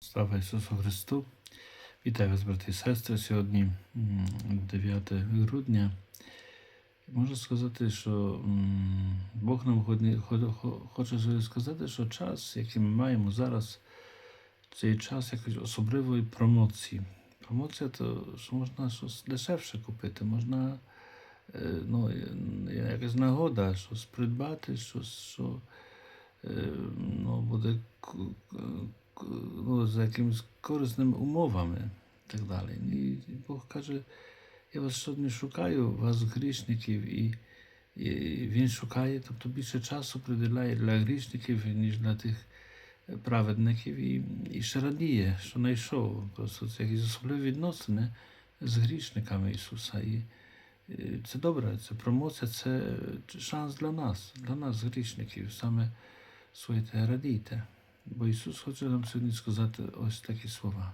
Слава Ісусу Христу! Вітаю вас, брати і сестри. Сьогодні 9 грудня. Можу сказати, що Бог нам хоче сказати, що час, який ми маємо зараз, цей час якось особливої промоції. Промоція то що можна щось дешевше купити, можна е, ну, якась нагода, щось придбати, щось, що е, ну, буде за якимись корисними умовами і так далі. І Бог каже, я вас сьогодні шукаю, вас грішників, і, і Він шукає, тобто більше часу приділяє для грішників, ніж для тих праведників, і, і ще радіє, що знайшов. Просто це якісь особливі відносини з грішниками Ісуса. І, це добре, це промоція, це шанс для нас, для нас, грішників, саме своїте радійте. Бо Ісус хоче нам сьогодні сказати ось такі слова.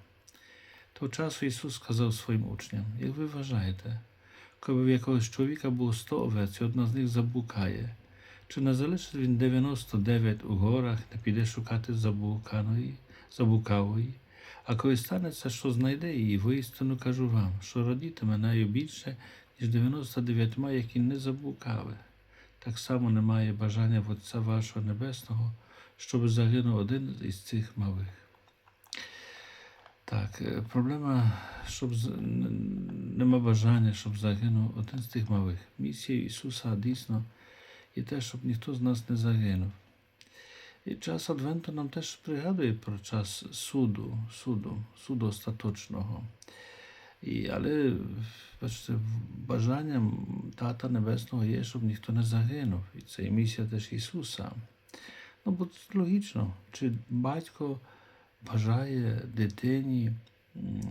Того часу Ісус сказав своїм учням, як ви вважаєте, коли в якогось чоловіка було 100 овець, і одна з них заблукає, чи не залишить він 99 у горах, не піде шукати заблуканої, заблукавої, а коли станеться, що знайде її, воістину кажу вам, що радітиме нею більше, ніж 99, які не заблукали. Так само немає бажання в Отця вашого Небесного, щоб загинув один із цих малих. Так, е, проблема, щоб нема бажання, щоб загинув один з тих малих. Місія Ісуса дійсно є те, щоб ніхто з нас не загинув. І час Адвенту нам теж пригадує про час суду, суду, суду остаточного. І, але бачите, бажанням Тата Небесного є, щоб ніхто не загинув. І це і місія теж Ісуса. Ну, бо це логічно, чи батько бажає дитині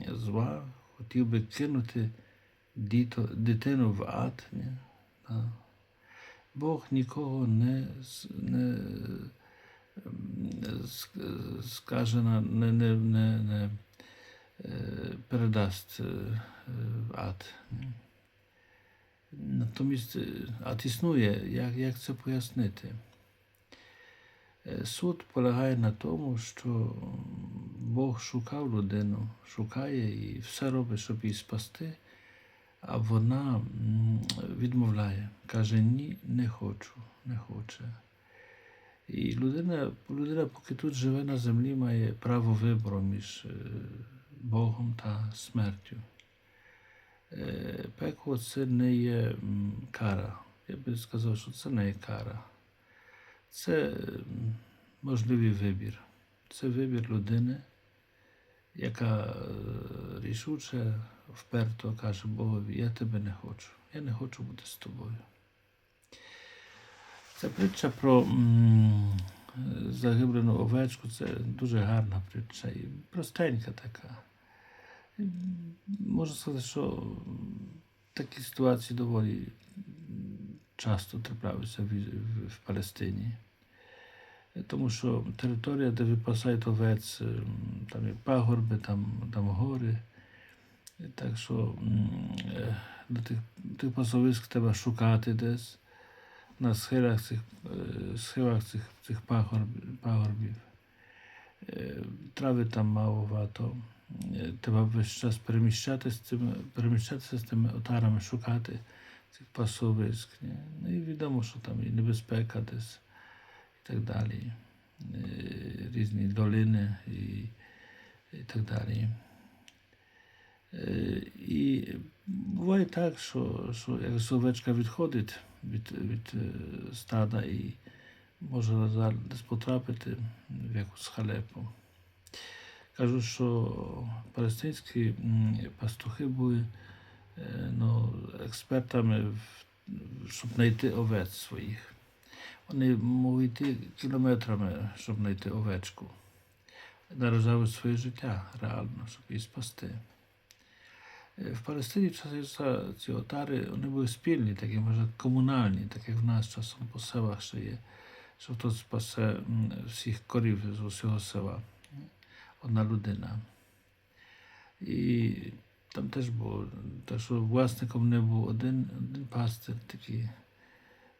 зла, хотів би кинути діто, дитину в ад. Ні? Да. Бог нікого не, не скаже, не, не, не, не е, передасть е, в ад. Ні? Натомість е, ад існує, як, як це пояснити? Е, Суд полягає на тому, що Бог шукав людину, шукає і все робить, щоб її спасти, а вона відмовляє, каже: ні, не хочу, не хоче. І людина, людина, поки тут живе на землі, має право вибору між е, Богом та смертю. Е, Пекло це не є кара. Я би сказав, що це не є кара. Це можливий вибір. Це вибір людини, яка е, рішуче, вперто каже Богові, я тебе не хочу. Я не хочу бути з тобою. Це притча про загиблену овечку, це дуже гарна притча і простенька така. Можу сказати, що такі ситуації доволі часто трапляються в, в, Палестині. Тому що територія, де випасають овець, ем, там є пагорби, там, там гори. Так що е, до тих, тих пасовиськ треба шукати десь на схилах цих, е, схилах цих, цих пагорб, пагорбів. Е, Трави там маловато. Е, Треба весь час переміщатися з цими, переміщатися з тими отарами, шукати цих пасовиськ. Ну і відомо, що там і небезпека десь і так далі. Е, Різні долини і, і так далі. Е, І буває так, що, що як овечка відходить від, від е, стада і може десь потрапити в якусь халепу. Кажуть, що палестинські пастухи були ну, експертами, щоб знайти овець своїх. Вони могли йти кілометрами, щоб знайти овечку. Наражали своє життя реально, щоб її спасти. Е, В Палестині часом ці отари вони були спільні, такі, може, комунальні, так як в нас часом по селах ще є, що хтось спасе всіх корів з усього села. Одна людина. І там теж було, те, що власником не був один, один пастир такий,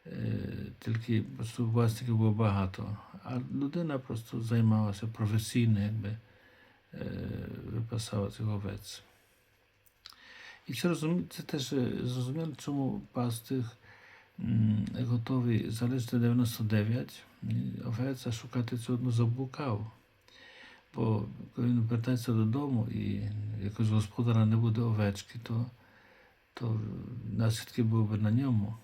е, тільки просто власників було багато. А людина просто займалася професійно, якби е, випасав цих овець. І це, розумі... це теж е, зрозуміло, чому пастир м, готовий залишити 99 овець, а шукати цю одну заблукаву. Бо коли він повертається додому і якось господара не буде овечки, то, то наслідки були б на ньому.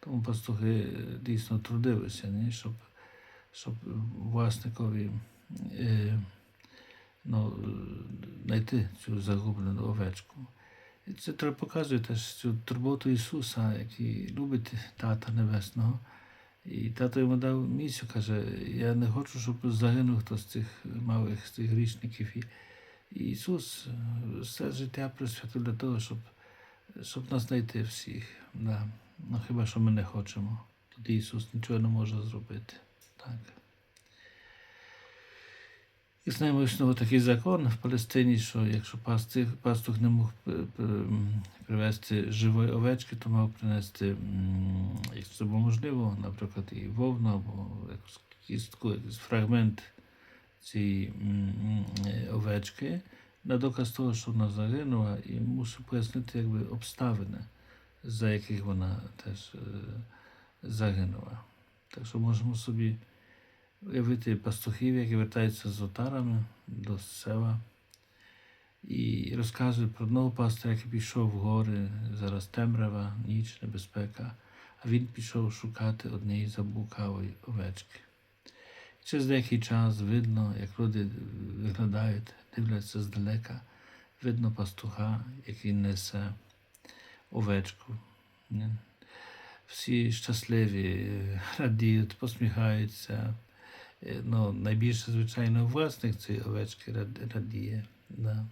Тому пастухи дійсно трудилися, ні? Щоб, щоб власникові е, ну, знайти цю загублену овечку. І це треба показує теж цю турботу Ісуса, який любить Тата Небесного. І тато йому дав місію, каже, я не хочу, щоб загинув хто з цих малих з цих грішників. І, Ісус все життя присвятив для того, щоб, щоб нас знайти всіх. Да. Ну хіба що ми не хочемо. Тоді Ісус нічого не може зробити. Так. Знаємо, існував такий закон в Палестині, що якщо пастух, пастух не мог е, привезти живої овечки, то мав принести, якщо це було можливо, наприклад, і вовну або якусь кістку, якийсь фрагмент цієї овечки на доказ того, що вона загинула, і мусив пояснити якби, обставини, за яких вона теж е, загинула. Так що можемо собі уявити пастухів, які вертаються з отарами до села і розказують про одного пастора, який пішов в гори, зараз темрява, ніч, небезпека, а він пішов шукати однієї заблукалої овечки. Через деякий час видно, як люди виглядають, дивляться здалека, видно пастуха, який несе овечку. Всі щасливі, радіють, посміхаються. Е, Ну, найбільше, звичайно, власник цієї овечки рад- радіє. Да.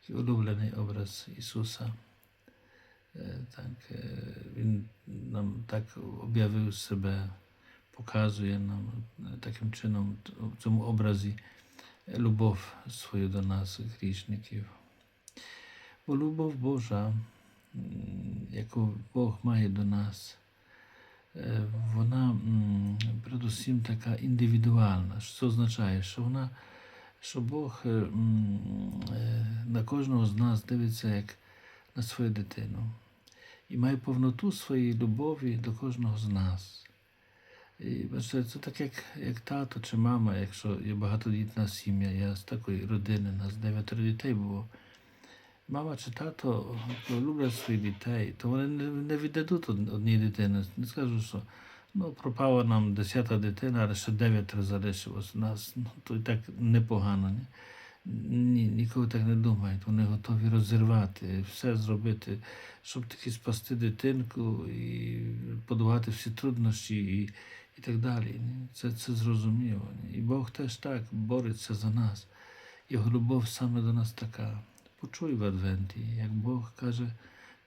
Такий улюблений образ Ісуса. Е, Так, е, Він нам так об'явив себе, показує нам е, таким чином т- в цьому образі е, любов свою до нас, грішників. Бо любов Божа, м, яку Бог має до нас, е, вона передусім така індивідуальна. Що означає? Що вона, що Бог е, е, на кожного з нас дивиться як на свою дитину і має повноту своєї любові до кожного з нас. І це так, як, як тато чи мама, якщо є багатодітна сім'я, я з такої родини, нас дев'ятеро дітей було. Мама чи тато люблять своїх дітей, то вони не, віддадуть од- одній дитини. Не скажуть, що ну, пропала нам десята дитина, але ще дев'ятеро залишилось нас. Ну, то і так непогано. Ні? Ні, ніколи так не думають. Вони готові розірвати, все зробити, щоб таки спасти дитинку і подолати всі труднощі і, і так далі. Ні? Це, це зрозуміло. Ні? І Бог теж так бореться за нас. Його любов саме до нас така. Почуй в Адвенті, як Бог каже,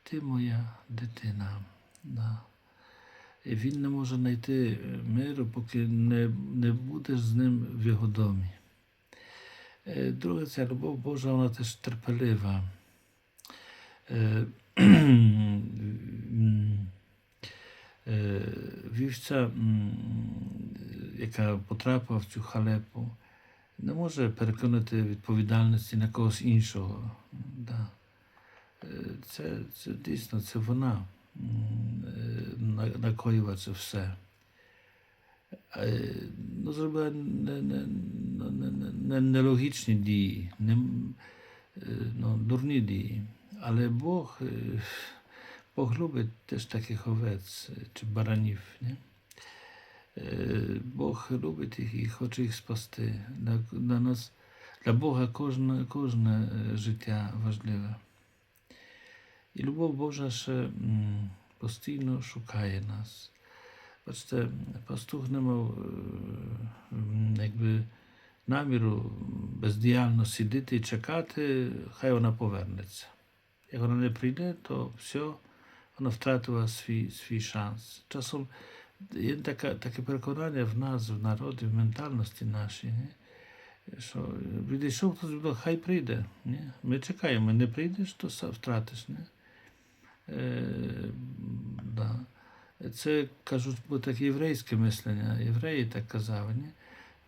ти моя дитина. Да. І він не може знайти миру, поки не, не будеш з ним в його домі. Е, Друге, ця любов Божа, вона теж терпелива. Е, е, Вівця, яка потрапила в цю халепу, не може переконати відповідальності на когось іншого. Да. Е, Це, це дійсно це вона е, на- накоїла це все. Е, Ну, зробила не- не- не- не- не- нелогічні дії, не, ну, дурні дії. Але Бог, Бог любить теж таких овець чи баранів. Не? Бог любить їх і хоче їх спасти. Для, для, нас, для Бога кожне, кожне е, життя важливе. І любов Божа ще постійно шукає нас. Бачите, пастух не мав е, якби наміру бездіяльно сидіти і чекати, хай вона повернеться. Як вона не прийде, то все, вона втратила свій, свій шанс. Часом є така, таке переконання в нас, в народі, в ментальності нашій, ні? що відійшов хтось, додому, хай прийде. Ні? Ми чекаємо, не прийдеш, то втратиш. Ні? Е, да. Це кажуть, бо таке єврейське мислення. Євреї так казали. Ні?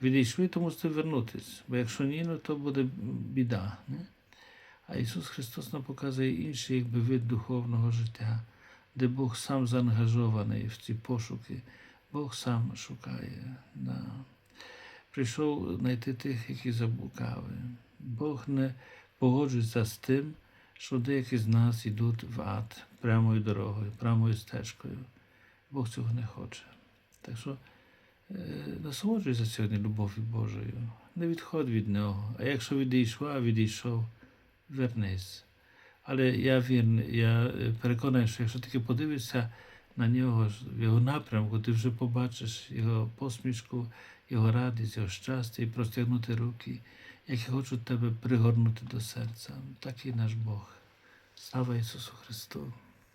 відійшли, то мусите вернутись. Бо якщо ні, ну, то буде біда. Не? А Ісус Христос нам показує інший якби, вид духовного життя, де Бог сам заангажований в ці пошуки, Бог сам шукає. Да. Прийшов знайти тих, які заблукали. Бог не погоджується з тим, що деякі з нас йдуть в ад прямою дорогою, прямою стежкою. Бог цього не хоче. Так що е, насолоджуйся сьогодні любов'ю Божою. Не відходь від нього. А якщо відійшла, відійшов, вернись. Але я він, я е, переконаний, що якщо тільки подивишся на нього, в його напрямку, ти вже побачиш його посмішку, його радість, його щастя і простягнути руки, які хочуть тебе пригорнути до серця. Такий наш Бог. Слава Ісусу Христу!